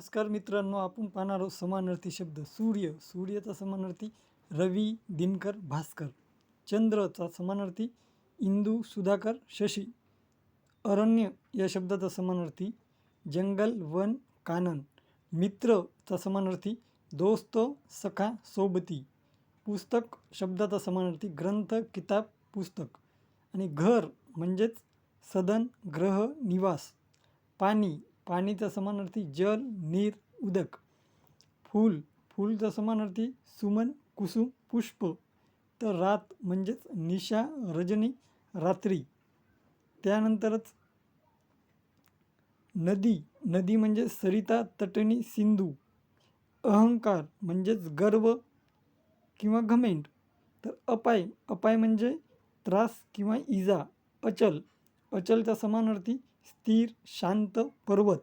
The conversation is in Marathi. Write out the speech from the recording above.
नमस्कार मित्रांनो आपण पाहणार आहोत समानार्थी शब्द. सूर्य सूर्याचा समानार्थी रवी दिनकर भास्कर. चंद्रचा समानार्थी इंदू सुधाकर शशी. अरण्य या शब्दाचा समानार्थी जंगल वन कानन. मित्रचा समानार्थी दोस्त सखा सोबती. पुस्तक शब्दाचा समानार्थी ग्रंथ किताब पुस्तक. आणि घर म्हणजेच सदन ग्रह निवास. पाणी पाणीचा समानार्थी जल नीर उदक. फूल फूलचा समानार्थी सुमन कुसुम पुष्प. तर रात म्हणजेच निशा रजनी रात्री. त्यानंतरच नदी. नदी म्हणजे सरिता तटणी सिंधू. अहंकार म्हणजेच गर्व किंवा घमेंट. तर अपाय. अपाय म्हणजे त्रास किंवा इजा. अचल. अचलचा समानार्थी स्थिर शांत पर्वत.